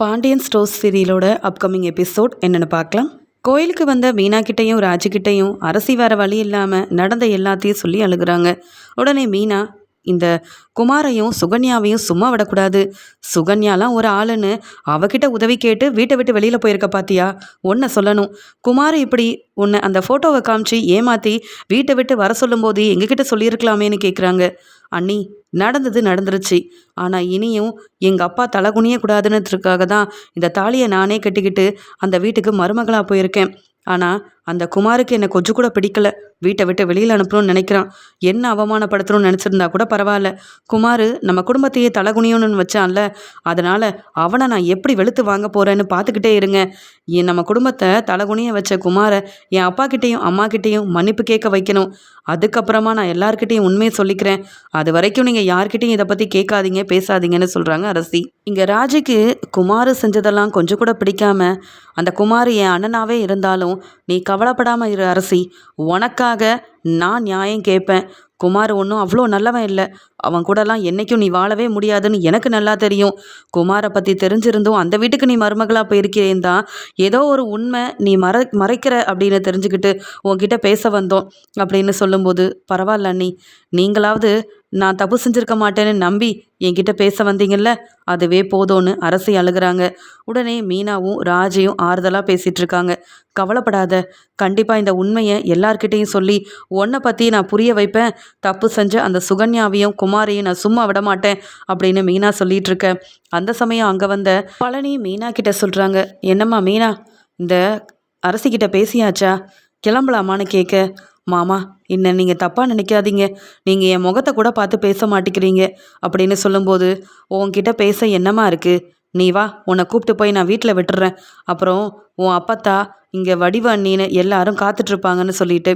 Pandian stores சீரியலோட upcoming episode என்னென்னு பார்க்கலாம். கோயிலுக்கு வந்த மீனாக்கிட்டையும் கிட்டேயும் அரசி வர வழி இல்லாமல் நடந்த எல்லாத்தையும் சொல்லி அழுகிறாங்க. உடனே மீனா இந்த குமாரையும் சுகன்யாவையும் சும்மா விடக்கூடாது. சுகன்யாலாம் ஒரு ஆளுன்னு அவகிட்ட உதவி கேட்டு வீட்டை விட்டு வெளியில் போயிருக்க பாத்தியா? ஒன்றை சொல்லணும். குமார் இப்படி உன்னை அந்த ஃபோட்டோவை காமிச்சு ஏமாற்றி வீட்டை விட்டு வர சொல்லும்போது எங்ககிட்ட சொல்லியிருக்கலாமேன்னு கேட்குறாங்க அண்ணி நடந்தது நடந்துருச்சு. ஆனால் இனியும் எங்கள் அப்பா தலை குனியக்கூடாதுன்றதுக்காக தான் இந்த தாலியை நானே கட்டிக்கிட்டு அந்த வீட்டுக்கு மருமகளாக போயிருக்கேன். ஆனால் அந்த குமாருக்கு என்னை கொஞ்சம் கூட பிடிக்கல. வீட்டை விட்டு வெளியில் அனுப்பணும்னு நினைக்கிறான். என்ன அவமானப்படுத்தணும்னு நினச்சிருந்தா கூட பரவாயில்ல. குமார் நம்ம குடும்பத்தையே தலகுனியணும்னு வச்சான்ல. அதனால் அவனை நான் எப்படி வெளுத்து வாங்க போகிறேன்னு பார்த்துக்கிட்டே இருங்க. என் நம்ம குடும்பத்தை தலகுனிய வச்ச குமாரை என் அப்பா கிட்டேயும் அம்மா கிட்டேயும் மன்னிப்பு கேட்க வைக்கணும். அதுக்கப்புறமா நான் எல்லார்கிட்டையும் உண்மையை சொல்லிக்கிறேன். அது வரைக்கும் நீங்கள் யார்கிட்டையும் இதை பற்றி கேட்காதீங்க பேசாதீங்கன்னு சொல்கிறாங்க அரசி. இங்கே ராஜிக்கு குமார் செஞ்சதெல்லாம் கொஞ்சம் கூட பிடிக்காம அந்த குமார் என் அண்ணனாகவே இருந்தாலும் நீ கவலைப்படாமல் இரு அரசி. உனக்காக நான் நியாயம் கேட்பேன். குமார் ஒன்றும் அவ்வளோ நல்லவன் இல்லை. அவன் கூடலாம் என்றைக்கும் நீ வாழவே முடியாதுன்னு எனக்கு நல்லா தெரியும். குமாரை பற்றி தெரிஞ்சிருந்தும் அந்த வீட்டுக்கு நீ மருமகளாக போயிருக்கிறேன் தான். ஏதோ ஒரு உண்மை நீ மற மறைக்கிற அப்படின்னு தெரிஞ்சுக்கிட்டு உன்கிட்ட பேச வந்தோம் அப்படின்னு சொல்லும்போது பரவாயில்ல அண்ணி. நீங்களாவது நான் தப்பு செஞ்சுருக்க மாட்டேன்னு நம்பி என்கிட்ட பேச வந்தீங்கல்ல? அதுவே போதும்னு அரசி அழுகிறாங்க. உடனே மீனாவும் ராஜையும் ஆறுதலாக பேசிகிட்டு இருக்காங்க கவலைப்படாத. கண்டிப்பாக இந்த உண்மையை எல்லார்கிட்டேயும் சொல்லி உன்னை பற்றி நான் புரிய வைப்பேன். தப்பு செஞ்ச அந்த சுகன்யாவையும் குமாரையும் நான் சும்மா விட மாட்டேன் அப்படின்னு மீனா சொல்லிட்டு இருக்க அந்த சமயம் அங்கே வந்த பழனி மீனா கிட்ட சொல்கிறாங்க என்னம்மா மீனா இந்த அரசிக்கிட்ட பேசியாச்சா? கிளம்பலாமான்னு கேட்க மாமா என்ன நீங்கள் தப்பாக நினைக்காதீங்க. நீங்கள் என் முகத்தை கூட பார்த்து பேச மாட்டேங்கிறீங்க. அப்படின்னு சொல்லும்போது உன்கிட்ட பேச என்னமா இருக்குது நீ வா உன்னை கூப்பிட்டு போய் நான் வீட்டில் விட்டுறேன். அப்புறம் உன் அப்பத்தா இங்கே வடிவ அண்ணின்னு எல்லாரும் காத்துட்ருப்பாங்கன்னு சொல்லிட்டு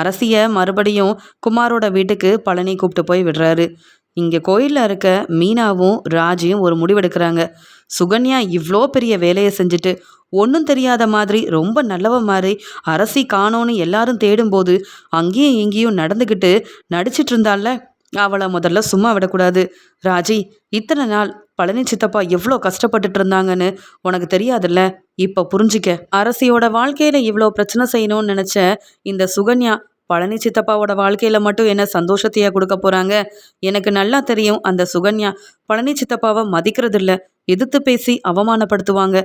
அரசியை மறுபடியும் குமாரோட வீட்டுக்கு பழனி கூப்பிட்டு போய் விடுறாரு. இங்கே கோயிலில் இருக்க மீனாவும் ராஜியும் ஒரு முடிவெடுக்கிறாங்க. சுகன்யா இவ்வளோ பெரிய வேலையை செஞ்சுட்டு ஒன்றும் தெரியாத மாதிரி ரொம்ப நல்லவ மாதிரி அரசி காணோன்னு எல்லாரும் தேடும்போது அங்கேயும் இங்கேயும் நடந்துக்கிட்டு நடிச்சிட்டு இருந்தால அவளை முதல்ல சும்மா விடக்கூடாது. ராஜி இத்தனை நாள் பழனி சித்தப்பா எவ்வளோ கஷ்டப்பட்டுட்டு இருந்தாங்கன்னு உனக்கு தெரியாதுல்ல? இப்போ புரிஞ்சிக்க. அரசியோட வாழ்க்கையில் இவ்வளோ பிரச்சனை செய்யணும்னு நினச்ச இந்த சுகன்யா பழனி சித்தப்பாவோட வாழ்க்கையில் மட்டும் என்ன சந்தோஷத்தையா கொடுக்க போகிறாங்க எனக்கு நல்லா தெரியும். அந்த சுகன்யா பழனி சித்தப்பாவை மதிக்கிறதில்ல. எதிர்த்து பேசி அவமானப்படுத்துவாங்க.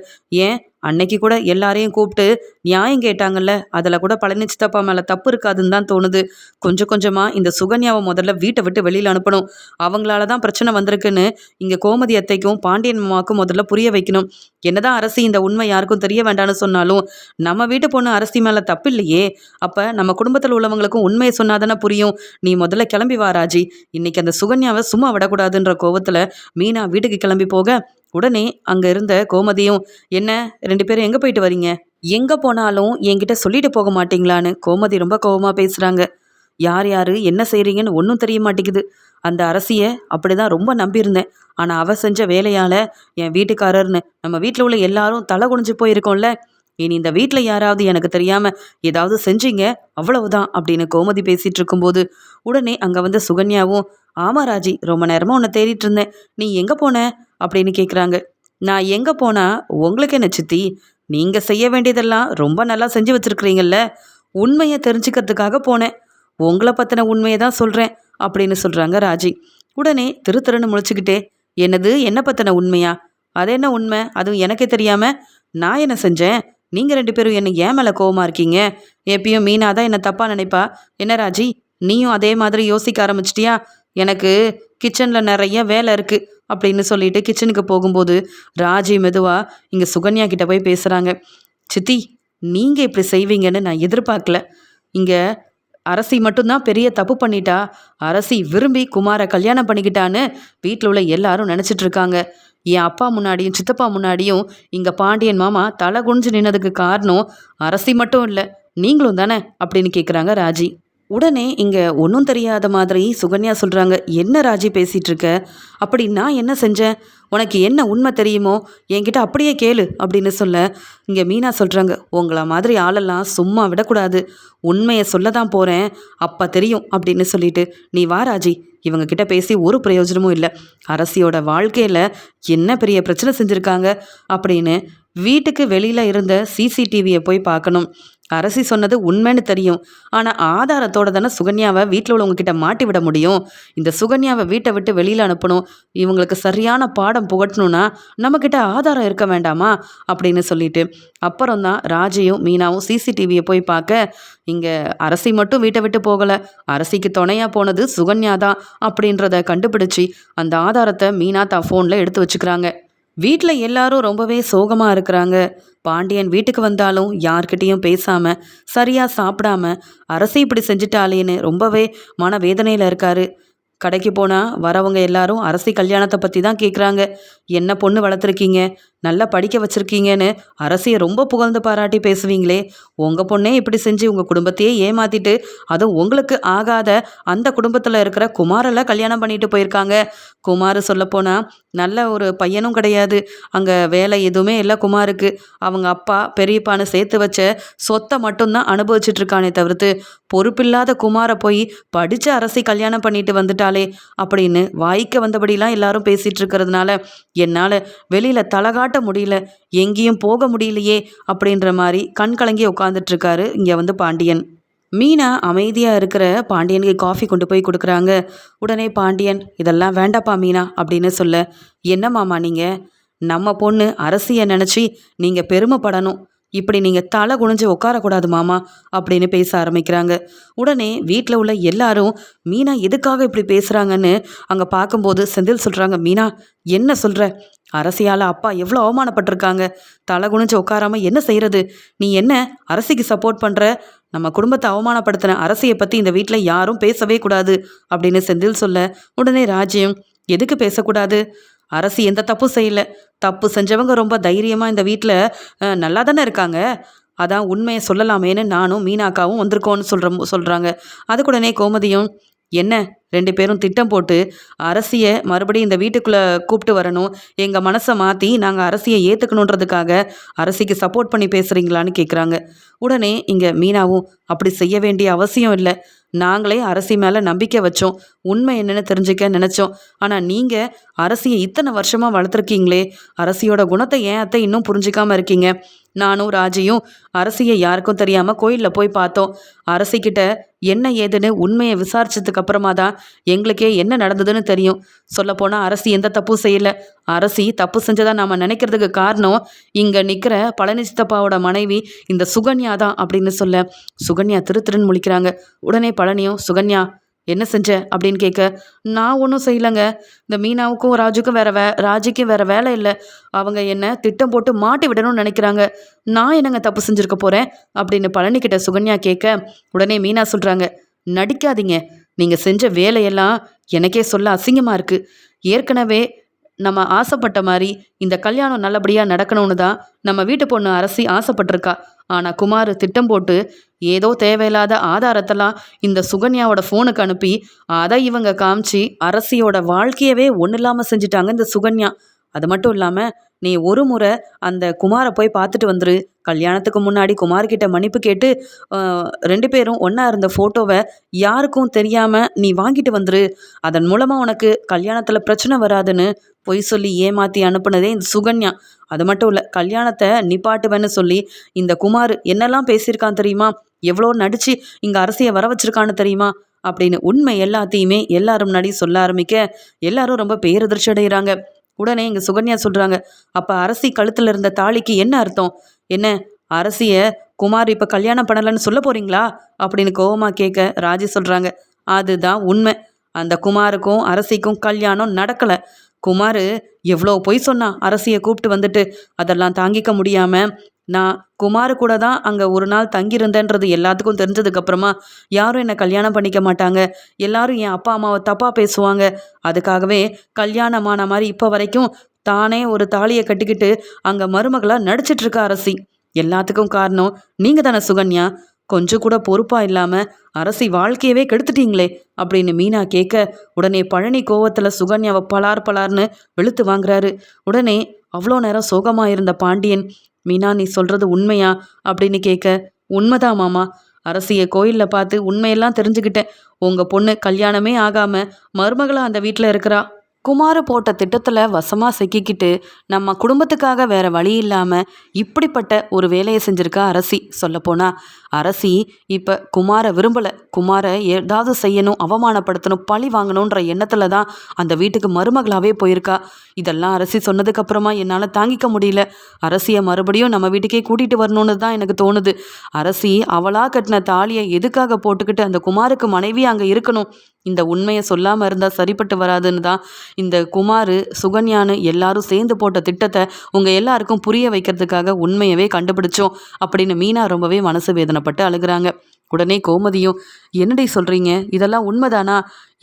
ஏன்? அன்னைக்கு கூட எல்லாரையும் கூப்பிட்டு நியாயம் கேட்டாங்கல்ல. அதில் கூட பழனி சித்தப்பா மேலே தப்பு இருக்காதுன்னு தான் தோணுது. கொஞ்சம் கொஞ்சமாக இந்த சுகன்யாவை முதல்ல வீட்டை விட்டு வெளியில் அனுப்பணும். அவங்களால தான் பிரச்சனை வந்திருக்குன்னு இங்கே கோமதி அத்தைக்கும் பாண்டியன் அம்மாவுக்கும் முதல்ல புரிய வைக்கணும். என்னதான் அரசி இந்த உண்மை யாருக்கும் தெரிய வேண்டாம்னு சொன்னாலும் நம்ம வீட்டு பொண்ணு அரசி மேலே தப்பு இல்லையே. அப்போ நம்ம குடும்பத்தில் உள்ளவங்களுக்கும் உண்மையை சொன்னாதானே புரியும். நீ முதல்ல கிளம்பி வா ராஜி. இன்னைக்கு அந்த சுகன்யாவை சும்மா விடக்கூடாதுன்ற கோவத்தில் மீனா வீட்டுக்கு கிளம்பி போக உடனே அங்கே இருந்த கோமதியும் என்ன? ரெண்டு பேரும் எங்கே போயிட்டு வரீங்க? எங்கே போனாலும் என்கிட்ட சொல்லிட்டு போக மாட்டீங்களான்னு? கோமதி ரொம்ப கோபமாக பேசுகிறாங்க யார் யார்? என்ன செய்கிறீங்கன்னு ஒன்றும் தெரிய மாட்டேங்குது. அந்த அரசியை அப்படி தான் ரொம்ப நம்பியிருந்தேன். ஆனால் அவ செஞ்ச வேலையால் என் வீட்டுக்காரர்னு நம்ம வீட்டில் உள்ள எல்லாரும் தலை குனிஞ்சு போயிருக்கோம்ல இனி இந்த வீட்டில் யாராவது எனக்கு தெரியாமல் ஏதாவது செஞ்சீங்க? அவ்வளவுதான் அப்படின்னு கோமதி பேசிகிட்டு இருக்கும்போது உடனே அங்கே வந்து சுகன்யாவும் ஆமா ராஜி ரொம்ப நேரமாக உன்னை தேடிட்டு இருந்தேன். நீ எங்கே போன? அப்படின்னு கேட்குறாங்க நான் எங்கே போனால் உங்களுக்கு என்ன சித்தி? நீங்கள் செய்ய வேண்டியதெல்லாம் ரொம்ப நல்லா செஞ்சு வச்சுருக்கிறீங்கல்ல. உண்மையை தெரிஞ்சுக்கிறதுக்காக போனேன். உங்களை பற்றின உண்மையை தான் சொல்கிறேன் அப்படின்னு சொல்கிறாங்க ராஜி. உடனே திரு திருன்னு முழிச்சுக்கிட்டே என்னது? என்ன பற்றின உண்மையா? அது என்ன உண்மை? அதுவும் எனக்கே தெரியாமல் நான் என்ன செஞ்சேன்? நீங்கள் ரெண்டு பேரும் என்ன ஏன் மேலே கோவமாக இருக்கீங்க? எப்பயும் மீனா தான் என்னை தப்பாக நினைப்பா? என்ன ராஜி நீயும் அதே மாதிரி யோசிக்க ஆரம்பிச்சிட்டியா? எனக்கு கிச்சனில் நிறைய வேலை இருக்குது அப்படின்னு சொல்லிட்டு கிச்சனுக்கு போகும்போது ராஜி மெதுவாக இங்கே சுகன்யா கிட்ட போய் பேசுகிறாங்க சித்தி நீங்கள் இப்படி செய்வீங்கன்னு நான் எதிர்பார்க்கல. இங்கே அரசி மட்டும்தான் பெரிய தப்பு பண்ணிட்டா. அரசி விரும்பி குமாரை கல்யாணம் பண்ணிக்கிட்டான்னு வீட்டில் உள்ள எல்லாரும் நினச்சிட்டு இருக்காங்க. என் அப்பா முன்னாடியும் சித்தப்பா முன்னாடியும் இங்கே பாண்டியன் மாமா தலை குனிஞ்சு நின்னதுக்கு காரணம் அரசி மட்டும் இல்லை நீங்களும் தானே அப்படின்னு கேட்குறாங்க ராஜி. உடனே இங்கே ஒன்றும் தெரியாத மாதிரி சுகன்யா சொல்கிறாங்க என்ன ராஜி பேசிகிட்டு இருக்க? அப்படி நான் என்ன செஞ்சேன்? உனக்கு என்ன உண்மை தெரியுமோ? என்கிட்ட அப்படியே கேளு அப்படின்னு சொல்ல இங்கே மீனா சொல்கிறாங்க உங்களை மாதிரி ஆளெல்லாம் சும்மா விடக்கூடாது. உண்மையை சொல்ல தான் போகிறேன் அப்போ தெரியும் அப்படின்னு சொல்லிட்டு நீ வா ராஜி இவங்க கிட்ட பேசி ஒரு பிரயோஜனமும் இல்லை. அரசியோட வாழ்க்கையில் என்ன பெரிய பிரச்சனை செஞ்சுருக்காங்க? அப்படின்னு வீட்டுக்கு வெளியில் இருந்த சிசிடிவியை போய் பார்க்கணும். அரசி சொன்னது உண்மைன்னு தெரியும். ஆனால் ஆதாரத்தோட தானே சுகன்யாவை வீட்டில் உள்ளவங்கக்கிட்ட மாட்டி விட முடியும். இந்த சுகன்யாவை வீட்டை விட்டு வெளியில் அனுப்பணும். இவங்களுக்கு சரியான பாடம் புகட்டணும்னா நம்மக்கிட்ட ஆதாரம் இருக்க வேண்டாமா? அப்படின்னு சொல்லிட்டு அப்புறம் தான் ராஜையும் மீனாவும் சிசிடிவியை போய் பார்க்க இங்கே அரசி மட்டும் வீட்டை விட்டு போகலை. அரசிக்கு துணையாக போனது சுகன்யா தான் அப்படின்றத கண்டுபிடிச்சி அந்த ஆதாரத்தை மீனா தான் ஃபோனில் எடுத்து வச்சுக்கிறாங்க. வீட்டில் எல்லாரும் ரொம்பவே சோகமாக இருக்கிறாங்க. பாண்டியன் வீட்டுக்கு வந்தாலும் யார்கிட்டேயும் பேசாமல் சரியாக சாப்பிடாம அரசு இப்படி செஞ்சுட்டாலேன்னு ரொம்பவே மன வேதனையில் இருக்காரு. கடைக்கு போனால் வரவங்க எல்லாரும் அரசி கல்யாணத்தை பற்றி தான் கேட்குறாங்க என்ன பொண்ணு வளர்த்துருக்கீங்க? நல்லா படிக்க வச்சுருக்கீங்கன்னு அரசியை ரொம்ப புகழ்ந்து பாராட்டி பேசுவீங்களே. உங்கள் பொண்ணே இப்படி செஞ்சு உங்கள் குடும்பத்தையே ஏமாற்றிட்டு அதுவும் உங்களுக்கு ஆகாத அந்த குடும்பத்தில் இருக்கிற குமாரெல்லாம் கல்யாணம் பண்ணிட்டு போயிருக்காங்க. குமார் சொல்லப்போனால் நல்ல ஒரு பையனும் கிடையாது. அங்கே வேலை எதுவுமே இல்லை குமாருக்கு. அவங்க அப்பா பெரியப்பான்னு சேர்த்து வச்ச சொத்தை மட்டும்தான் அனுபவிச்சிட்ருக்கானே தவிர்த்து பொறுப்பில்லாத குமாரை போய் படித்த அரசி கல்யாணம் பண்ணிட்டு வந்துட்டாளே அப்படின்னு வாய்க்க வந்தபடிலாம் எல்லாரும் பேசிகிட்டு இருக்கிறதுனால என்னால் வெளியில் தலகாட்ட முடியல எங்கேயும் போக முடியலையே அப்படின்ற மாதிரி கண் கலங்கி உட்காந்துட்ருக்காரு இங்கே வந்து பாண்டியன். மீனா அமைதியாக இருக்கிற பாண்டியனுக்கு காஃபி கொண்டு போய் கொடுக்குறாங்க. உடனே பாண்டியன் இதெல்லாம் வேண்டாப்பா மீனா அப்படின்னு சொல்ல என்னம்மாமா நீங்கள் நம்ம பொண்ணு அரசியை நினச்சி நீங்கள் பெருமைப்படணும். இப்படி நீங்கள் தலை குனிஞ்சு உட்காரக்கூடாது மாமா அப்படின்னு பேச ஆரம்பிக்கிறாங்க. உடனே வீட்டில் உள்ள எல்லாரும் மீனா எதுக்காக இப்படி பேசுகிறாங்கன்னு அங்கே பார்க்கும்போது செந்தில் சொல்கிறாங்க மீனா என்ன சொல்கிற அரசியால் அப்பா எவ்வளோ அவமானப்பட்டிருக்காங்க. தலை குனிஞ்சு உட்காராமல் என்ன செய்கிறது நீ என்ன அரசிக்கு சப்போர்ட் பண்ணுற நம்ம குடும்பத்தை அவமானப்படுத்தின அரசியை பற்றி இந்த வீட்டில் யாரும் பேசவே கூடாது அப்படின்னு செந்தில் சொல்ல உடனே ராஜ்யம் எதுக்கு பேசக்கூடாது? அரசு எந்த தப்பும் செய்யலை. தப்பு செஞ்சவங்க ரொம்ப தைரியமாக இந்த வீட்டில் நல்லா தானே இருக்காங்க. அதான் உண்மையை சொல்லலாமேன்னு நானும் மீனாக்காவும் வந்திருக்கோன்னு சொல்கிற சொல்கிறாங்க அதுக்குடனே கோமதியும் என்ன? ரெண்டு பேரும் திட்டம் போட்டு அரசியை மறுபடியும் இந்த வீட்டுக்குள்ளே கூப்பிட்டு வரணும். எங்கள் மனசை மாற்றி நாங்கள் அரசியை ஏற்றுக்கணுன்றதுக்காக அரசிக்கு சப்போர்ட் பண்ணி பேசுகிறீங்களான்னு கேட்குறாங்க உடனே இங்கே மீனாவும் அப்படி செய்ய வேண்டிய அவசியம் இல்லை. நாங்களே அரசி மேலே நம்பிக்கை வச்சோம். உண்மை என்னென்னு தெரிஞ்சுக்க நினச்சோம். ஆனால் நீங்கள் அரசியை இத்தனை வருஷமாக வளர்த்துருக்கீங்களே அரசியோட குணத்தை ஏன் அத்தை இன்னும் புரிஞ்சிக்காமல் இருக்கீங்க? நானும் ராஜியும் அரசியை யாருக்கும் தெரியாமல் கோயிலில் போய் பார்த்தோம். அரசிக்கிட்ட என்ன ஏதுன்னு உண்மையை விசாரிச்சதுக்கு அப்புறமா தான் எங்களுக்கே என்ன நடந்ததுன்னு தெரியும். சொல்லப்போனால் அரசி எந்த தப்பும் செய்யலை. அரசி தப்பு செஞ்சதா நாம் நினைக்கிறதுக்கு காரணம் இங்கே நிற்கிற பழனி சித்தப்பாவோட மனைவி இந்த சுகன்யா தான் அப்படின்னு சொல்ல. சுகன்யா திரு திருன்னு முழிக்கிறாங்க. உடனே பழனியும் சுகன்யா என்ன செஞ்ச? அப்படின்னு கேட்க நான் ஒன்றும் செய்யலைங்க. இந்த மீனாவுக்கும் ராஜுக்கும் வேற வே ராஜிக்கும் வேற வேலை இல்லை. அவங்க என்ன திட்டம் போட்டு மாட்டி விடணும்னு நினைக்கிறாங்க. நான் என்னங்க தப்பு செஞ்சுருக்க போகிறேன் அப்படின்னு பழனிக்கிட்ட சுகன்யா கேட்க உடனே மீனா சொல்கிறாங்க நடிக்காதீங்க. நீங்கள் செஞ்ச வேலையெல்லாம் எனக்கே சொல்ல அசிங்கமாக இருக்குது ஏற்கனவே நம்ம ஆசைப்பட்ட மாதிரி இந்த கல்யாணம் நல்லபடியாக நடக்கணும்னு தான் நம்ம வீட்டு பொண்ணு அரசி ஆசைப்பட்டிருக்கா. ஆனால் குமார் திட்டம் போட்டு ஏதோ தேவையில்லாத ஆதாரத்தெல்லாம் இந்த சுகன்யாவோட ஃபோனுக்கு அனுப்பி அதை இவங்க காமிச்சு அரசியோட வாழ்க்கையவே ஒன்றும் இல்லாமல் செஞ்சுட்டாங்க இந்த சுகன்யா. அது மட்டும் இல்லாமல் நீ ஒரு முறை அந்த குமாரை போய் பார்த்துட்டு வந்துரு. கல்யாணத்துக்கு முன்னாடி குமார்கிட்ட மன்னிப்பு கேட்டு ரெண்டு பேரும் ஒன்றா இருந்த ஃபோட்டோவை யாருக்கும் தெரியாமல் நீ வாங்கிட்டு வந்துரு. அதன் மூலமாக உனக்கு கல்யாணத்தில் பிரச்சனை வராதுன்னு பொய் சொல்லி ஏமாற்றி அனுப்புனதே இந்த சுகன்யா. அது மட்டும் இல்லை கல்யாணத்தை நிப்பாட்டுவேன்னு சொல்லி இந்த குமார் என்னெல்லாம் பேசியிருக்கான் தெரியுமா? எவ்வளோ நடித்து இங்கே அரசியை வர வச்சிருக்கான்னு தெரியுமா? அப்படின்னு உண்மை எல்லாத்தையுமே எல்லாரும் முன்னாடி சொல்ல ஆரம்பிக்க எல்லாரும் ரொம்ப பேரதிர்ச்சி அடைகிறாங்க. உடனே இங்கே சுகன்யா சொல்கிறாங்க அப்போ அரசி கழுத்தில் இருந்த தாலிக்கு என்ன அர்த்தம்? என்ன அரசியை குமார் இப்போ கல்யாணம் பண்ணலைன்னு சொல்ல போகிறீங்களா அப்படின்னு கோவமாக கேட்க ராஜி சொல்கிறாங்க அதுதான் உண்மை. அந்த குமாருக்கும் அரசிக்கும் கல்யாணம் நடக்கலை. குமார் எவ்வளோ பொய் சொன்னான் அரசியை கூப்பிட்டு வந்துட்டு. அதெல்லாம் தாங்கிக்க முடியாமல் நான் குமார் கூட தான் அங்கே ஒரு நாள் தங்கியிருந்தேன்றது எல்லாத்துக்கும் தெரிஞ்சதுக்கப்புறமா யாரும் என்னை கல்யாணம் பண்ணிக்க மாட்டாங்க. எல்லாரும் என் அப்பா அம்மாவை தப்பாக பேசுவாங்க. அதுக்காகவே கல்யாணமான மாதிரி இப்போ வரைக்கும் தானே ஒரு தாலியை கட்டிக்கிட்டு அங்கே மருமகளாக நடிச்சிட்ருக்க அரசி. எல்லாத்துக்கும் காரணம் நீங்கள் தானே சுகன்யா. கொஞ்சம் கூட பொறுப்பாக இல்லாமல் அரசி வாழ்க்கையவே கெடுத்துட்டீங்களே அப்படின்னு மீனா கேட்க உடனே பழனி கோவத்தில் சுகன்யாவை பலார் பலார்னு வெளுத்து வாங்குறாரு. உடனே அவ்வளோ நேரம் சோகமாக இருந்த பாண்டியன் மீனா நீ சொல்கிறது உண்மையா? அப்படின்னு கேட்க உண்மைதான் மாமா. அரசியை கோயிலில் பார்த்து உண்மையெல்லாம் தெரிஞ்சுக்கிட்டேன். உங்கள் பொண்ணு கல்யாணமே ஆகாமல் மருமகளா அந்த வீட்டில் இருக்கிறா? குமார போட்ட திட்டத்தில் வசமாக சிக்கிக்கிட்டு நம்ம குடும்பத்துக்காக வேற வழி இல்லாமல் இப்படிப்பட்ட ஒரு வேலையை செஞ்சிருக்கா அரசி சொல்லப்போனால் அரசி இப்போ குமாரை விரும்பலை. குமாரை ஏதாவது செய்யணும் அவமானப்படுத்தணும் பழி வாங்கணுன்ற எண்ணத்தில் தான் அந்த வீட்டுக்கு மருமகளாகவே போயிருக்கா. இதெல்லாம் அரசி சொன்னதுக்கப்புறமா என்னால் தாங்கிக்க முடியல. அரசியை மறுபடியும் நம்ம வீட்டுக்கே கூட்டிகிட்டு வரணும்னு தான் எனக்கு தோணுது. அரசி அவளாக கட்டின தாலியை எதுக்காக போட்டுக்கிட்டு அந்த குமாருக்கு மனைவி அங்கே இருக்கணும்? இந்த உண்மையை சொல்லாமல் இருந்தால் சரிப்பட்டு வராதுன்னு தான். இந்த குமார் சுகன்யான்னு எல்லாரும் சேர்ந்து போட்ட திட்டத்தை உங்கள் எல்லாருக்கும் புரிய வைக்கிறதுக்காக உண்மையவே கண்டுபிடிச்சோம். அப்படின்னு மீனா ரொம்பவே மனசு வேதனை வேதனைப்பட்டு அழுகிறாங்க. உடனே கோமதியும் என்னடி சொல்கிறீங்க இதெல்லாம் உண்மைதானா?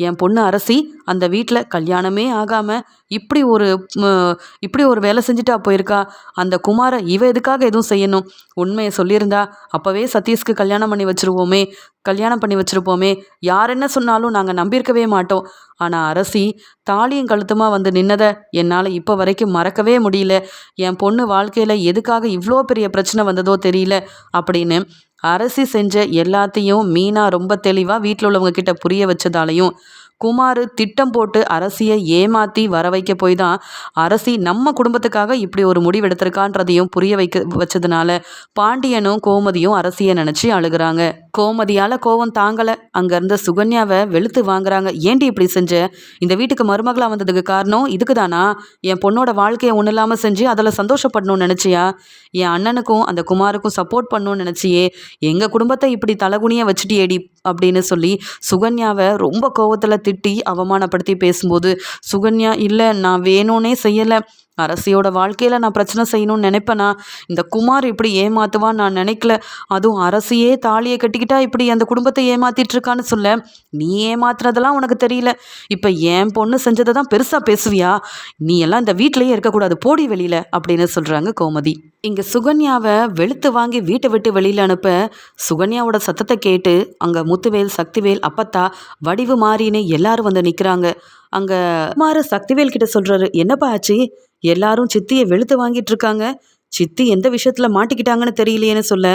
என் பொண்ணு அரசி அந்த வீட்டில் கல்யாணமே ஆகாமல் இப்படி ஒரு இப்படி ஒரு வேலை செஞ்சுட்டா போயிருக்கா? அந்த குமாரை இவ எதுக்காக எதுவும் செய்யணும்? உண்மையை சொல்லியிருந்தா அப்போவே சதீஷ்க்கு கல்யாணம் பண்ணி வச்சுருவோமே கல்யாணம் பண்ணி வச்சுருப்போமே. யார் என்ன சொன்னாலும் நாங்கள் நம்பியிருக்கவே மாட்டோம். ஆனால் அரசி தாலியும் கழுத்துமாக வந்து நின்னதை என்னால் இப்போ வரைக்கும் மறக்கவே முடியல. என் பொண்ணு வாழ்க்கையில் எதுக்காக இவ்வளோ பெரிய பிரச்சனை வந்ததோ தெரியல அப்படின்னு அரசி செஞ்ச எல்லாத்தையும் மீனா ரொம்ப தெளிவாக வீட்டில் உள்ளவங்க கிட்ட புரிய வச்சதாலையும் குமார் திட்டம் போட்டு அரசியை ஏமாற்றி வர வைக்க போய் தான் அரசி நம்ம குடும்பத்துக்காக இப்படி ஒரு முடிவு எடுத்திருக்கான்றதையும் புரிய வைக்க வச்சதுனால பாண்டியனும் கோமதியும் அரசியை நினச்சி அழுகிறாங்க. கோமதியால் கோவம் தாங்கலை. அங்கேருந்த சுகன்யாவை வெளுத்து வாங்குறாங்க. ஏண்டி இப்படி செஞ்ச? இந்த வீட்டுக்கு மருமகளாக வந்ததுக்கு காரணம் இதுக்கு தானா என் பொண்ணோட வாழ்க்கையை ஒன்றும் இல்லாமல் செஞ்சு அதில் சந்தோஷப்படணும்னு நினச்சியா? என் அண்ணனுக்கும் அந்த குமாருக்கும் சப்போர்ட் பண்ணணும்னு நினச்சியே? எங்கள் குடும்பத்தை இப்படி தலகுனியாக வச்சுட்டியேடி? அப்படின்னு சொல்லி சுகன்யாவை ரொம்ப கோவத்தில் திட்டி அவமானப்படுத்தி பேசும்போது சுகன்யா இல்லை நான் வேணும்னே செய்யலை. அரசியோட வாழ்க்கையில் நான் பிரச்சனை செய்யணும்னு நினைப்பேனா? இந்த குமார் இப்படி ஏமாத்துவான்னு நான் நினைக்கல. அதுவும் அரசியே தாலியை கட்டிக்கிட்டா இப்படி அந்த குடும்பத்தை ஏமாத்திட்டுருக்கான்னு சொல்ல. நீ ஏமாத்துறதெல்லாம் உனக்கு தெரியல. இப்போ என் பொண்ணு செஞ்சதை தான் பெருசாக பேசுவியா? நீ எல்லாம் இந்த வீட்டிலேயே இருக்கக்கூடாது. போடி வெளியில் அப்படின்னு சொல்கிறாங்க கோமதி. இங்கே சுகன்யாவை வெளுத்து வாங்கி வீட்டை விட்டு வெளியில் அனுப்ப சுகன்யாவோட சத்தத்தை கேட்டு அங்கே முத்துவேல் சக்திவேல் அப்பத்தா வடிவு மாறின்னு எல்லாரும் வந்து நிற்கிறாங்க அங்கே குமார சக்திவேல் கிட்ட சொல்கிறாரு என்னப்பா ஆச்சு? எல்லாரும் சித்தியை வெளுத்து வாங்கிட்டு இருக்காங்க. சித்தி எந்த விஷயத்தில் மாட்டிக்கிட்டாங்கன்னு தெரியலையேன்னு சொல்ல.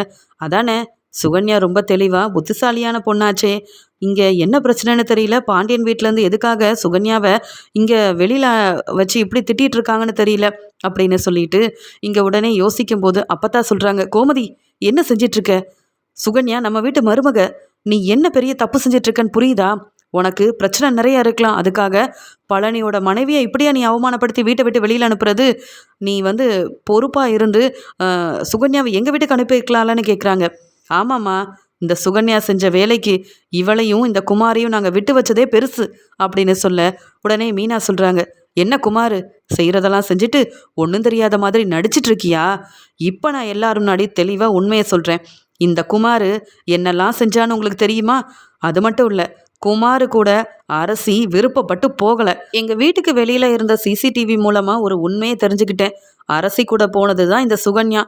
அதானே சுகன்யா ரொம்ப தெளிவாக புத்திசாலியான பொண்ணாச்சே. இங்கே என்ன பிரச்சனைன்னு தெரியல. பாண்டியன் வீட்டிலேருந்து எதுக்காக சுகன்யாவை இங்கே வெளியில் வச்சு இப்படி திட்டிகிட்டு இருக்காங்கன்னு தெரியல அப்படின்னு சொல்லிட்டு இங்கே உடனே யோசிக்கும் போது அப்பத்தான் சொல்கிறாங்க கோமதி என்ன செஞ்சிட்ருக்க சுகன்யா நம்ம வீட்டு மருமக. நீ என்ன பெரிய தப்பு செஞ்சிட்ருக்கன்னு புரியுதா? உனக்கு பிரச்சனை நிறைய இருக்கலாம். அதுக்காக பழனியோட மனைவியை இப்படியா நீ அவமானப்படுத்தி வீட்டை விட்டு வெளியில் அனுப்புறது? நீ வந்து பொறுப்பாக இருந்து சுகன்யாவை எங்கள் வீட்டுக்கு அனுப்பியிருக்கலாம்லன்னு கேட்குறாங்க ஆமாம்மா இந்த சுகன்யா செஞ்ச வேலைக்கு இவளையும் இந்த குமாரையும் நாங்கள் விட்டு வச்சதே பெருசு அப்படின்னு சொல்ல உடனே மீனா சொல்கிறாங்க என்ன குமார் செய்கிறதெல்லாம் செஞ்சுட்டு ஒன்றும் தெரியாத மாதிரி நடிச்சிட்ருக்கியா இப்போ நான் எல்லாரும் முன்னாடி தெளிவாக உண்மையை சொல்கிறேன் இந்த குமார் என்னெல்லாம் செஞ்சான்னு உங்களுக்கு தெரியுமா? அது மட்டும் இல்லை குமார் கூட அரசி விருப்பப்பட்டு போகலை. எங்கள் வீட்டுக்கு வெளியில் இருந்த சிசிடிவி மூலமாக ஒரு உண்மையை தெரிஞ்சுக்கிட்டேன். அரசி கூட போனது தான் இந்த சுகன்யா.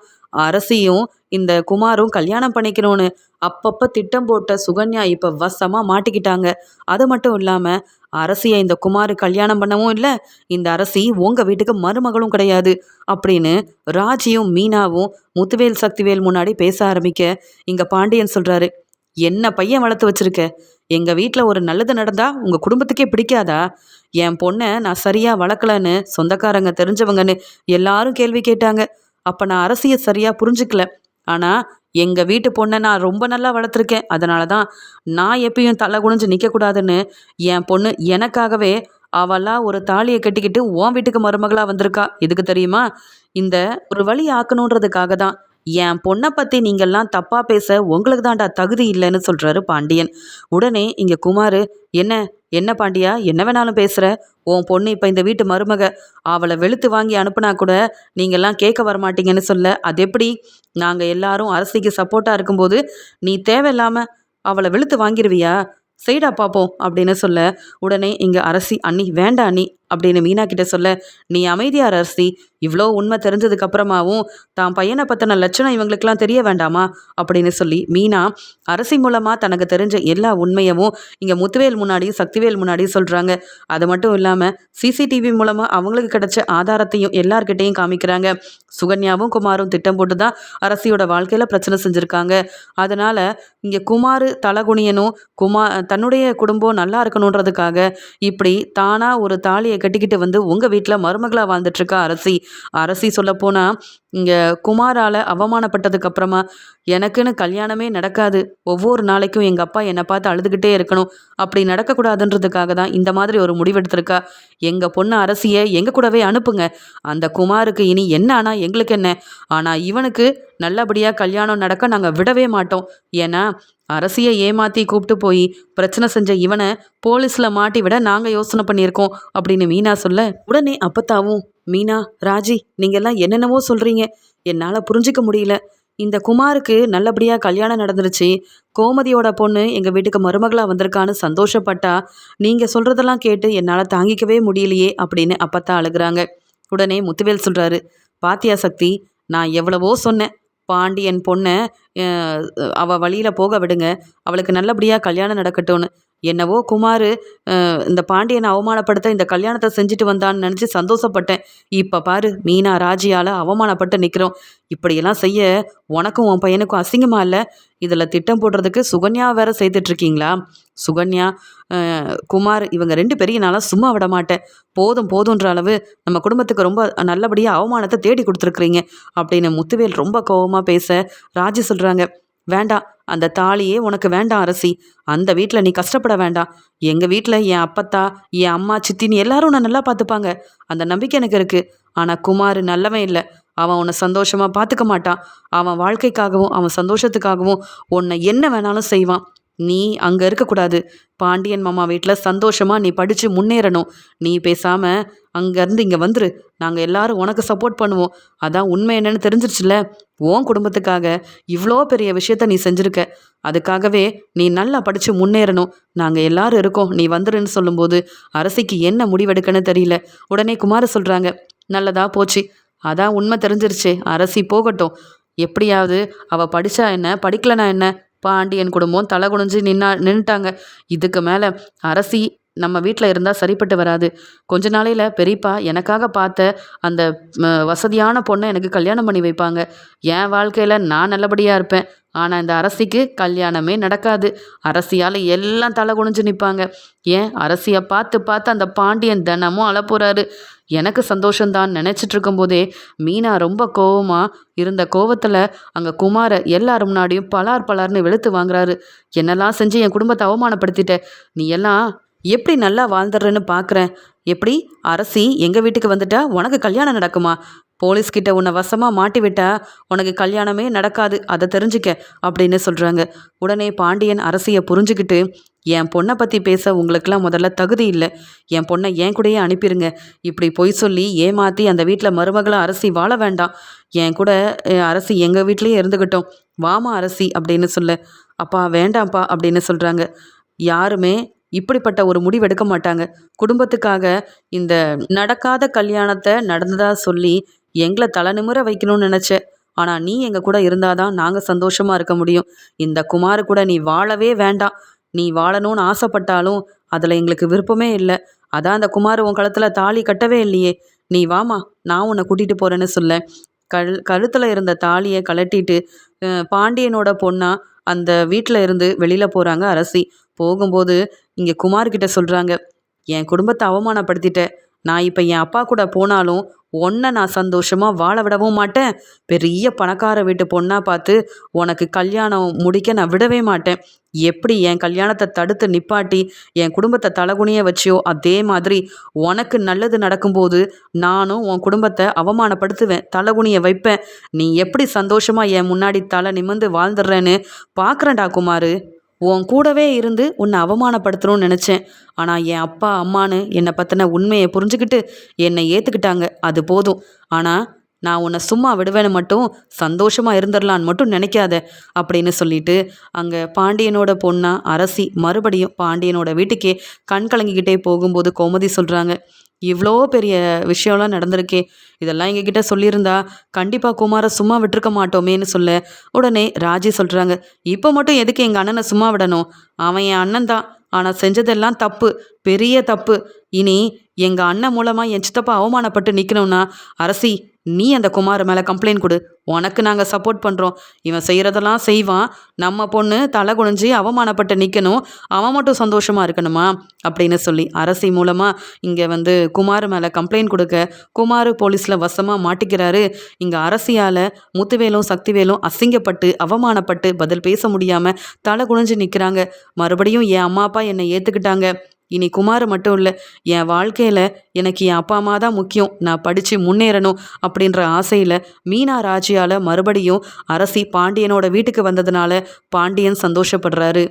அரசியும் இந்த குமாரும் கல்யாணம் பண்ணிக்கணும்னு அப்பப்போ திட்டம் போட்ட சுகன்யா இப்போ வசமாக மாட்டிக்கிட்டாங்க. அது மட்டும் இல்லாமல் அரசியை இந்த குமார் கல்யாணம் பண்ணவும் இல்லை இந்த அரசி உங்கள் வீட்டுக்கு மருமகளும் கிடையாது அப்படின்னு ராஜியும் மீனாவும் முத்துவேல் சக்திவேல் முன்னாடி பேச ஆரம்பிக்க இங்கே பாண்டியன் சொல்கிறாரு என்ன பையன் வளர்த்து வச்சிருக்க? எங்கள் வீட்டில் ஒரு நல்லது நடந்தால் உங்கள் குடும்பத்துக்கே பிடிக்காதா? என் பொண்ணை நான் சரியாக வளர்க்கலன்னு சொந்தக்காரங்க தெரிஞ்சவங்கன்னு எல்லாரும் கேள்வி கேட்டாங்க. அப்போ நான் அரசியை சரியாக புரிஞ்சுக்கல. ஆனால் எங்கள் வீட்டு பொண்ணை நான் ரொம்ப நல்லா வளர்த்துருக்கேன். அதனால தான் நான் எப்பயும் தலை குனிஞ்சு நிற்கக்கூடாதுன்னு என் பொண்ணு எனக்காகவே அவளாக ஒரு தாலியை கட்டிக்கிட்டு உன் வீட்டுக்கு மருமகளாக வந்திருக்கா. எதுக்கு தெரியுமா? இந்த ஒரு வழி ஆக்கணுன்றதுக்காக தான் என் பொண்ணை பற்றி நீங்கள்லாம் தப்பாக பேச உங்களுக்கு தான்டா தகுதி இல்லைன்னு சொல்கிறாரு பாண்டியன். உடனே இங்கே குமார் என்ன என்ன பாண்டியா என்ன வேணாலும் பேசுகிற உன் பொண்ணு இப்போ இந்த வீட்டு மருமக. அவளை வெளுத்து வாங்கி அனுப்புனா கூட நீங்கள்லாம் கேட்க வரமாட்டீங்கன்னு சொல்ல அது எப்படி? நாங்கள் எல்லாரும் அரசிக்கு சப்போர்ட்டாக இருக்கும்போது நீ தேவையில்லாமல் அவளை வெளுத்து வாங்கிடுவியா செய்டா பார்ப்போம் அப்படின்னு சொல்ல உடனே இங்கே அரசி அண்ணி வேண்டாம் அண்ணி. அப்படின்னு மீனா கிட்ட சொல்ல நீ அமைதியார் அரசி. இவ்வளோ உண்மை தெரிஞ்சதுக்கு அப்புறமாவும் தான் பையனை பற்றின லட்சணம் இவங்களுக்கெல்லாம் தெரிய வேண்டாமா? அப்படின்னு சொல்லி மீனா அரசி மூலமாக தனக்கு தெரிஞ்ச எல்லா உண்மையவும் இங்கே முத்துவேல் முன்னாடியும் சக்திவேல் முன்னாடியும் சொல்கிறாங்க அது மட்டும் இல்லாமல் சிசிடிவி மூலமாக அவங்களுக்கு கிடைச்ச ஆதாரத்தையும் எல்லார்கிட்டையும் காமிக்கிறாங்க. சுகன்யாவும் குமாரும் திட்டம் போட்டு தான் அரசியோட வாழ்க்கையில் பிரச்சனை செஞ்சுருக்காங்க. அதனால் இங்கே குமார் தலகுனியனும் குமா தன்னுடைய குடும்பம் நல்லா இருக்கணுன்றதுக்காக இப்படி தானாக ஒரு தாலியை கட்டிக்கிட்டு வந்து உங்கள் வீட்டில் மருமகளாக வாழ்ந்துட்டுருக்கா அரசி. அரசி சொல்லப்போனால் இங்கே குமாரால் அவமானப்பட்டதுக்கு அப்புறமா எனக்குன்னு கல்யாணமே நடக்காது. ஒவ்வொரு நாளைக்கும் எங்கள் அப்பா என்னை பார்த்து அழுதுகிட்டே இருக்கணும். அப்படி நடக்கக்கூடாதுன்றதுக்காக தான் இந்த மாதிரி ஒரு முடிவெடுத்திருக்கா எங்கள் பொண்ணு அரசியை எங்கள் கூடவே அனுப்புங்க. அந்த குமாருக்கு இனி என்ன ஆனால் எங்களுக்கு என்ன? ஆனால் இவனுக்கு நல்லபடியாக கல்யாணம் நடக்க நாங்கள் விடவே மாட்டோம். ஏன்னா அரசியை ஏமாற்றி கூப்பிட்டு போய் பிரச்சனை செஞ்ச இவனை போலீஸில் மாட்டி விட நாங்கள் யோசனை பண்ணியிருக்கோம் அப்படின்னு மீனா சொல்ல உடனே அப்பத்தாவும் மீனா ராஜி நீங்கள்லாம் என்னென்னவோ சொல்கிறீங்க என்னால் புரிஞ்சிக்க முடியல. இந்த குமாருக்கு நல்லபடியாக கல்யாணம் நடந்துருச்சு. கோமதியோட பொண்ணு எங்கள் வீட்டுக்கு மருமகளாக வந்திருக்கான்னு சந்தோஷப்பட்டா நீங்கள் சொல்கிறதெல்லாம் கேட்டு என்னால் தாங்கிக்கவே முடியலையே அப்படின்னு அப்பத்தா அழுகுறாங்க. உடனே முத்துவேல் சொல்கிறாரு பாத்தியா சக்தி நான் எவ்வளவோ சொன்னேன். பாண்டியன் பொண்ணை அவள் வழியில் போக விடுங்க. அவளுக்கு நல்லபடியாக கல்யாணம் நடக்கட்டும்னு. என்னவோ குமார் இந்த பாண்டியனை அவமானப்படுத்த இந்த கல்யாணத்தை செஞ்சுட்டு வந்தான்னு நினச்சி சந்தோஷப்பட்டேன். இப்போ பாரு மீனா ராஜியால் அவமானப்பட்டு நிற்கிறோம் இப்படியெல்லாம் செய்ய உனக்கும் உன் பையனுக்கும் அசிங்கமாக இல்லை? இதில் திட்டம் போடுறதுக்கு சுகன்யா வேற செய்துட்ருக்கீங்களா சுகன்யா குமார் இவங்க ரெண்டு பேரையும் நாளாக சும்மா விட மாட்டேன். போதும் போதுன்ற அளவு நம்ம குடும்பத்துக்கு ரொம்ப நல்லபடியாக அவமானத்தை தேடி கொடுத்துருக்குறீங்க. அப்படின்னு முத்துவேல் ரொம்ப கோபமாக பேச ராஜி சொல்கிறாங்க வேண்டாம் அந்த தாலியே உனக்கு வேண்டாம் அரசி. அந்த வீட்டில் நீ கஷ்டப்பட வேண்டாம். எங்கள் வீட்டில் என் அப்பத்தா என் அம்மா சித்தின்னு எல்லாரும் உன்னை நல்லா பார்த்துப்பாங்க. அந்த நம்பிக்கை எனக்கு இருக்குது ஆனால் குமார் நல்லவன் இல்லை. அவன் உன்னை சந்தோஷமாக பார்த்துக்க மாட்டான். அவன் வாழ்க்கைக்காகவும் அவன் சந்தோஷத்துக்காகவும் உன்னை என்ன வேணாலும் செய்வான். நீ அங்கே இருக்கக்கூடாது. பாண்டியன் மாமா வீட்டில் சந்தோஷமாக நீ படித்து முன்னேறணும். நீ பேசாமல் அங்கேருந்து இங்கே வந்துரு. நாங்கள் எல்லாரும் உனக்கு சப்போர்ட் பண்ணுவோம். அதான் உண்மை என்னன்னு தெரிஞ்சிருச்சுல உன் குடும்பத்துக்காக இவ்வளோ பெரிய விஷயத்த நீ செஞ்சுருக்க. அதுக்காகவே நீ நல்லா படித்து முன்னேறணும். நாங்கள் எல்லாரும் இருக்கோம். நீ வந்துருன்னு சொல்லும்போது அரசிக்கு என்ன முடிவெடுக்கன்னு தெரியல. உடனே குமார சொல்கிறாங்க நல்லதா போச்சு. அதான் உண்மை தெரிஞ்சிருச்சு. அரசி போகட்டும். எப்படியாவது அவள் படித்தா என்ன? படிக்கலனா என்ன? பாண்டியன் குடும்பம் தலை குனிஞ்சு நின்னா நின்றுட்டாங்க இதுக்கு மேலே அரசி நம்ம வீட்டில் இருந்தால் சரிப்பட்டு வராது. கொஞ்ச நாளையில் பெரியப்பா எனக்காக பார்த்த அந்த வசதியான பொண்ணை எனக்கு கல்யாணம் பண்ணி வைப்பாங்க. என் வாழ்க்கையில் நான் நல்லபடியாக இருப்பேன். ஆனால் இந்த அரசிக்கு கல்யாணமே நடக்காது. அரசியால் எல்லாம் தலை குனிஞ்சு நிற்பாங்க ஏன்? அரசியை பார்த்து பார்த்து அந்த பாண்டியன் தினமும் அழப்போகிறாரு எனக்கு சந்தோஷந்தான் நினச்சிட்டு இருக்கும்போதே மீனா ரொம்ப கோவமாக இருந்த கோவத்தில் அங்கே குமாரை எல்லார் முன்னாடியும் பலார் பலார்னு வெளுத்து வாங்குறாரு. என்னெல்லாம் செஞ்சு என் குடும்பத்தை அவமானப்படுத்திட்ட? நீ எல்லாம் எப்படி நல்லா வாழ்ந்துடுறேன்னு பார்க்குறேன் எப்படி? அரசி எங்கள் வீட்டுக்கு வந்துட்டா? உனக்கு கல்யாணம் நடக்குமா? போலீஸ்கிட்ட உன்னை வசமாக மாட்டி விட்டா? உனக்கு கல்யாணமே நடக்காது அதை தெரிஞ்சுக்க அப்படின்னு சொல்கிறாங்க உடனே பாண்டியன் அரசியை புரிஞ்சுக்கிட்டு என் பொண்ணை பற்றி பேச உங்களுக்கெல்லாம் முதல்ல தகுதி இல்லை. என் பொண்ணை என் கூடயே அனுப்பிடுங்க இப்படி பொய் சொல்லி ஏமாற்றி அந்த வீட்டில் மருமகளை அரசி வாழ வேண்டாம். என் கூட அரசி எங்கள் வீட்லேயே இருந்துக்கிட்டோம் வாமா அரசி அப்படின்னு சொல்ல. அப்பா வேண்டாம்ப்பா அப்படின்னு சொல்கிறாங்க யாருமே இப்படிப்பட்ட ஒரு முடிவு எடுக்க மாட்டாங்க. குடும்பத்துக்காக இந்த நடக்காத கல்யாணத்தை நடந்ததா சொல்லி எங்களை தலை நிமிர வைக்கணும்னு நினச்சேன். ஆனால் நீ எங்கள் கூட இருந்தாதான் நாங்கள் சந்தோஷமாக இருக்க முடியும். இந்த குமார் கூட நீ வாழவே வேண்டாம். நீ வாழணும்னு ஆசைப்பட்டாலும் அதில் எங்களுக்கு விருப்பமே இல்லை. அதான் அந்த குமார் உன் கழுத்தில் தாலி கட்டவே இல்லையே. நீ வாமா நான் உன்னை கூட்டிகிட்டு போகிறேன்னு சொல்ல. கழு கழுத்தில் இருந்த தாலியை கலட்டிட்டு பாண்டியனோட பொண்ணா அந்த வீட்டில் இருந்து வெளியில் போகிறாங்க அரசி. போகும்போது இங்கே குமார்கிட்ட சொல்கிறாங்க என் குடும்பத்தை அவமானப்படுத்திட்ட. நான் இப்போ என் அப்பா கூட போனாலும் உன்னை நான் சந்தோஷமாக வாழ விடவும் மாட்டேன். பெரிய பணக்கார வீட்டு பொண்ணாக பார்த்து உனக்கு கல்யாணம் முடிக்க நான் விடவே மாட்டேன். எப்படி என் கல்யாணத்தை தடுத்து நிப்பாட்டி என் குடும்பத்தை தலகுனிய வச்சியோ அதே மாதிரி உனக்கு நல்லது நடக்கும்போது நானும் உன் குடும்பத்தை அவமானப்படுத்துவேன் தலகுனிய வைப்பேன். நீ எப்படி சந்தோஷமாக என் முன்னாடி தலை நிமிந்து வாழ்ந்துடுறேன்னு பார்க்குறேன்டா குமார். உன் கூடவே இருந்து உன்னை அவமானப்படுத்தணும்னு நினச்சேன். ஆனால் என் அப்பா அம்மானு என்னை பற்றின உண்மையை புரிஞ்சுக்கிட்டு என்னை ஏற்றுக்கிட்டாங்க அது போதும். ஆனால் நான் உன்னை சும்மா விடுவேன்னு மட்டும் சந்தோஷமாக இருந்துடலான்னு மட்டும் நினைக்காத அப்படின்னு சொல்லிட்டு அங்கே பாண்டியனோட பொண்ணா அரசி மறுபடியும் பாண்டியனோட வீட்டுக்கே கண் கலங்கிக்கிட்டே போகும்போது கோமதி சொல்கிறாங்க இவ்வளோ பெரிய விஷயம்லாம் நடந்திருக்கே. இதெல்லாம் எங்ககிட்ட சொல்லியிருந்தா கண்டிப்பாக குமாரை சும்மா விட்டுருக்க மாட்டோமேன்னு சொல்ல. உடனே ராஜி சொல்கிறாங்க இப்போ மட்டும் எதுக்கு எங்கள் அண்ணனை சும்மா விடணும்? அவன் என் அண்ணன் தான். ஆனால் செஞ்சதெல்லாம் தப்பு பெரிய தப்பு. இனி எங்கள் அண்ணன் மூலமாக என் சித்தப்பா அவமானப்பட்டு நிற்கணும்னா அரசி நீ அந்த குமார் மேலே கம்ப்ளைண்ட் கொடு. உனக்கு நாங்கள் சப்போர்ட் பண்ணுறோம் இவன் செய்கிறதெல்லாம் செய்வான். நம்ம பொண்ணு தலை குனிஞ்சு அவமானப்பட்டு நிற்கணும் அவன் மட்டும் சந்தோஷமாக இருக்கணுமா? அப்படின்னு சொல்லி அரசி மூலமாக இங்கே வந்து குமார் மேலே கம்ப்ளைண்ட் கொடுக்க குமார் போலீஸில் வசமாக மாட்டிக்கிறாரு. இங்கே அரசியால் முத்துவேலும் சக்திவேலும் அசிங்கப்பட்டு அவமானப்பட்டு பதில் பேச முடியாமல் தலை குனிஞ்சு நிற்கிறாங்க மறுபடியும் என் அம்மா அப்பா என்னை ஏற்றுக்கிட்டாங்க இனி குமார் மட்டும் இல்லை என் வாழ்க்கையில் எனக்கு என் அப்பா அம்மா தான் முக்கியம். நான் படித்து முன்னேறணும் அப்படின்ற ஆசையில் மீனா ராஜியால் மறுபடியும் அரசி பாண்டியனோட வீட்டுக்கு வந்ததுனால பாண்டியன் சந்தோஷப்படுறாரு.